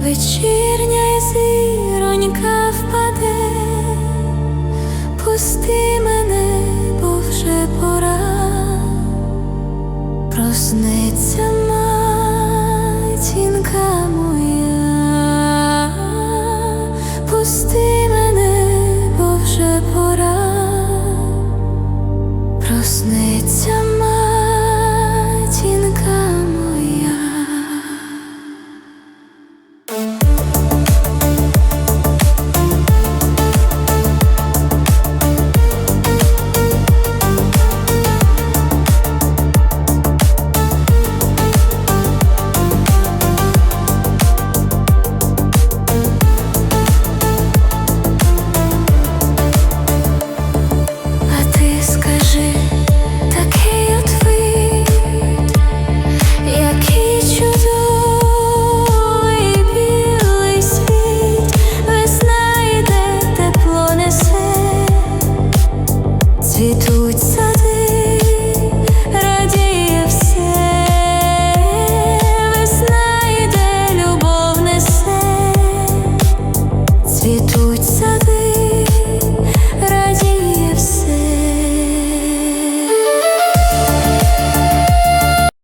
вечірня зіронька впаде, пусти мене, бо вже пора, проснеться матінка моя, пусти мене, бо вже пора, проснеться. 解脱。